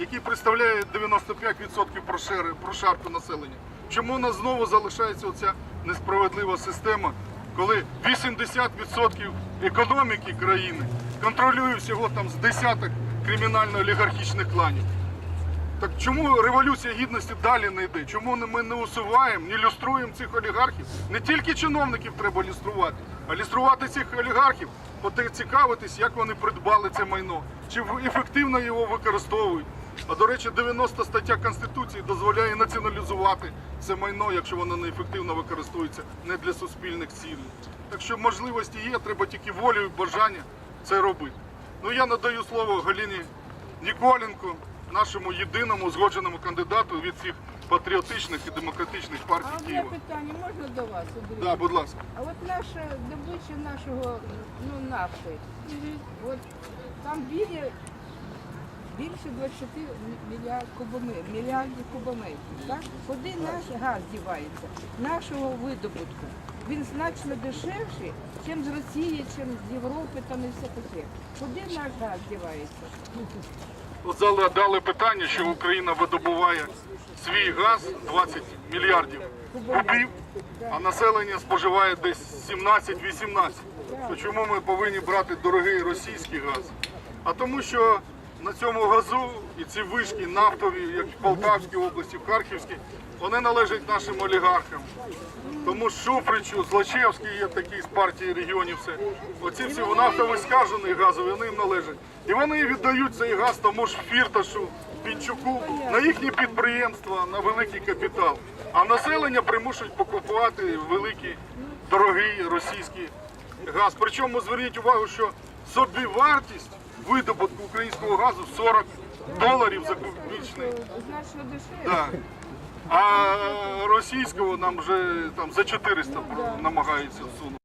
який представляє 95% прошери- прошарку населення. Чому у нас знову залишається оця несправедлива система, коли 80% економіки країни контролює всього там з десяток кримінально-олігархічних кланів? Так чому революція гідності далі не йде? Чому ми не усуваємо, не люструємо цих олігархів? Не тільки чиновників треба люструвати, а люструвати цих олігархів, поцікавитись, як вони придбали це майно, чи ефективно його використовують. А до речі, 90 стаття Конституції дозволяє націоналізувати це майно, якщо воно неефективно використовується не для суспільних цілей. Так що можливості є, треба тільки волю і бажання це робити. Ну я надаю слово Галіні Ніколенко, нашому єдиному згодженому кандидату від всіх патріотичних і демократичних А партій у мене Києва. питання можна до вас? Андрій? Да, будь ласка. А от наша добича нашого ну, нафти, от там біля більше 20 мільярд кубометрів, мільярдів кубометрів. Так? Куди наш газ дівається? Нашого видобутку. Він значно дешевший, ніж з Росії, ніж з Європи там і все таке. Куди наш газ дівається? От зали дали питання, що Україна видобуває свій газ 20 мільярдів кубів, а населення споживає десь 17-18. То чому ми повинні брати дорогий російський газ? А тому, що на цьому газу і ці вишки нафтові, як в Полтавській області, в Харківській, вони належать нашим олігархам. Тому Шуфричу, Злочевський є такий з партії регіонів. Все. Оці всі нафтові скажені газові, вони їм належать. І вони віддають цей газ тому ж Фірташу, Пінчуку на їхні підприємства, на великий капітал. А населення примушують покупувати великий, дорогий російський газ. Причому зверніть увагу, що собівартість видобутку українського газу 40 доларів за кубічний. Да. А російського нам вже там за 400 намагаються всунути.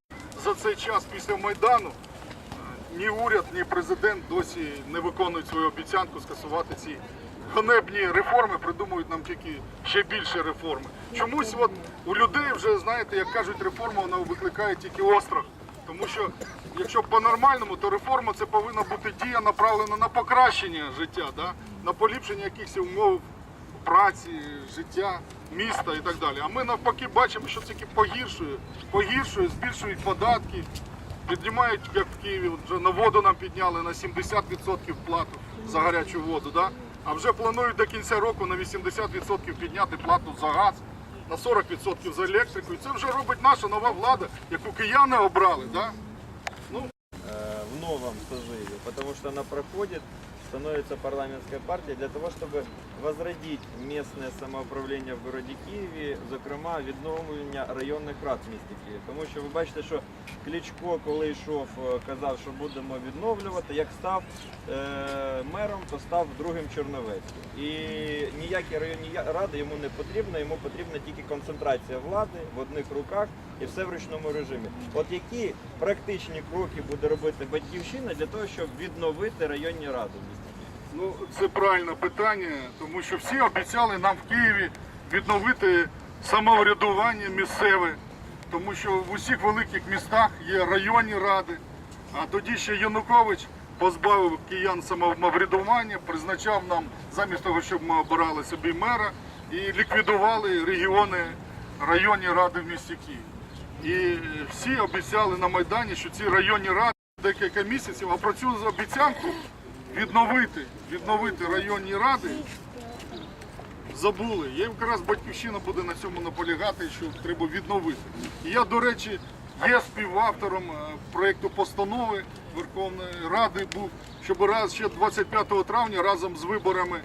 За цей час після Майдану е, ні уряд, ні президент досі не виконують свою обіцянку скасувати ці ганебні реформи, придумують нам тільки ще більше реформи. Чомусь от у людей вже, знаєте, як кажуть, реформа вона викликає тільки острах. Тому що якщо по-нормальному, то реформа це повинна бути дія направлена на покращення життя, да? на поліпшення якихось умов праці, життя, міста і так далі. А ми навпаки бачимо, що тільки погіршує, погіршує, збільшують податки, піднімають, як в Києві, вже на воду нам підняли на 70% плату за гарячу воду. Да? А вже планують до кінця року на 80% підняти плату за газ, на 40% за електрику. І це вже робить наша нова влада, яку кияни обрали. Да? Ну. в новом созыве, потому что она проходит, становится парламентской партией для того, чтобы возродить местное самоуправління в городі Києві, зокрема відновлення районних рад в місті Києві. Тому що ви бачите, що Кличко, коли йшов, е, казав, що будемо відновлювати, як став е, мером, то став другим Чорновецьким. І ніякі районні ради йому не потрібно, йому потрібна тільки концентрація влади в одних руках і все в ручному режимі. От які практичні кроки буде робити батьківщина для того, щоб відновити районні ради в місті? Ну, це правильне питання, тому що всі обіцяли нам в Києві відновити самоврядування місцеве, тому що в усіх великих містах є районні ради. А тоді ще Янукович позбавив киян самоврядування, призначав нам замість того, щоб ми обирали собі мера і ліквідували регіони, районні ради в місті Києві. І всі обіцяли на Майдані, що ці районні ради декілька місяців, а про цю обіцянку відновити, відновити районні ради забули. І якраз батьківщина буде на цьому наполягати, що треба відновити. І я, до речі, є співавтором е, проєкту постанови Верховної Ради був, щоб раз ще 25 травня разом з виборами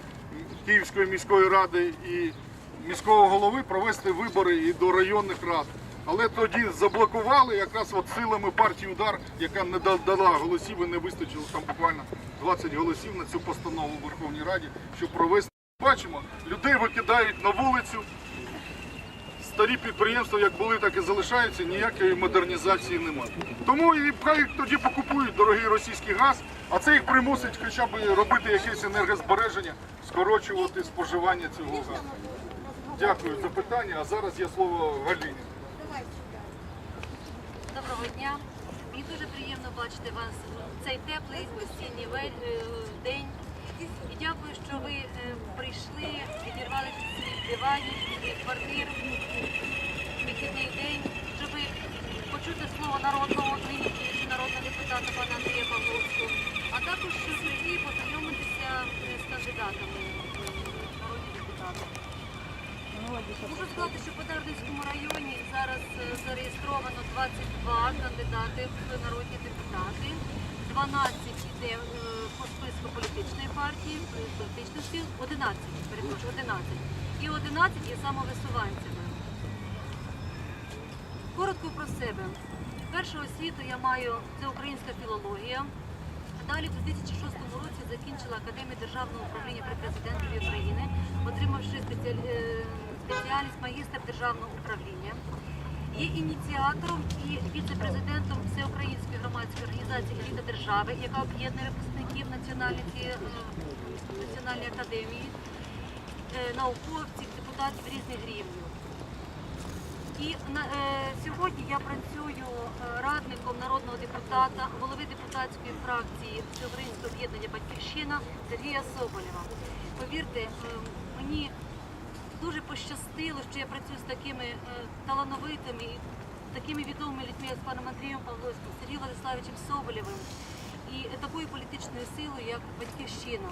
Київської міської ради і міського голови провести вибори і до районних рад. Але тоді заблокували якраз от силами партії удар, яка не дала голосів і не вистачило там буквально 20 голосів на цю постанову в Верховній Раді, щоб провести. Бачимо, людей викидають на вулицю. Старі підприємства, як були, так і залишаються, ніякої модернізації немає. Тому і хай тоді покупують дорогий російський газ, а це їх примусить хоча б робити якесь енергозбереження, скорочувати споживання цього газу. Дякую за питання, а зараз є слово Галіні. Доброго дня. Мені дуже приємно бачити вас в цей теплий осінній е, день. І дякую, що ви е, прийшли, відірвали від диванів, від квартир, вихідний день, щоб почути слово народного клініки, народного депутата пана Андрія Павловського, а також щоб Можу сказати, що по Дарницькому районі зараз е, зареєстровано 22 кандидати в народні депутати. 12 йде е, по списку політичної партії, політичних сил, 11, перепрошую, 11. І 11 є самовисуванцями. Коротко про себе. Першого освіту я маю це українська філологія. Далі в 2006 році закінчила Академію державного управління при президентові України, отримавши спеціаль- е, спеціальність магістр державного управління. Є ініціатором і віце-президентом Всеукраїнської громадської організації Еліта держави, яка об'єднує випускників е, національної академії, е, науковців, депутатів різних рівнів. І е, сьогодні я працюю радником народного депутата, голови депутатської фракції Всеукраїнського об'єднання Батьківщина Сергія Соболєва. Повірте, е, мені дуже пощастило, що я працюю з такими е, талановитими, такими відомими людьми, як з паном Андрієм Павловським, Сергієм Владиславовичем Соболєвим і такою політичною силою, як Батьківщина.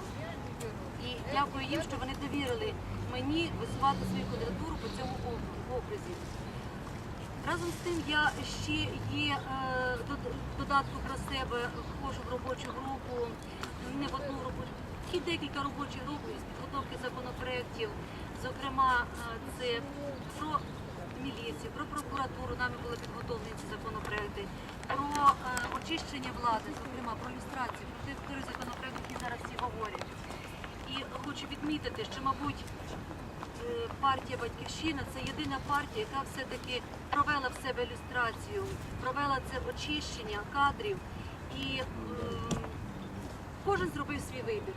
І дякую їм, що вони довірили мені висувати свою кандидатуру по цьому окрузі. Разом з тим я ще є е, додатку про себе, входжу в робочу групу, не в одну робочу, і декілька робочих груп з підготовки законопроєктів. Зокрема, е, це про міліцію, про прокуратуру, нами були підготовлені ці законопроекти, про е, очищення влади, зокрема про люстрацію, про тих три законопроекти, які зараз всі говорять. І хочу відмітити, що, мабуть, е, партія Батьківщина це єдина партія, яка все-таки провела в себе люстрацію, провела це очищення кадрів і кожен зробив свій вибір.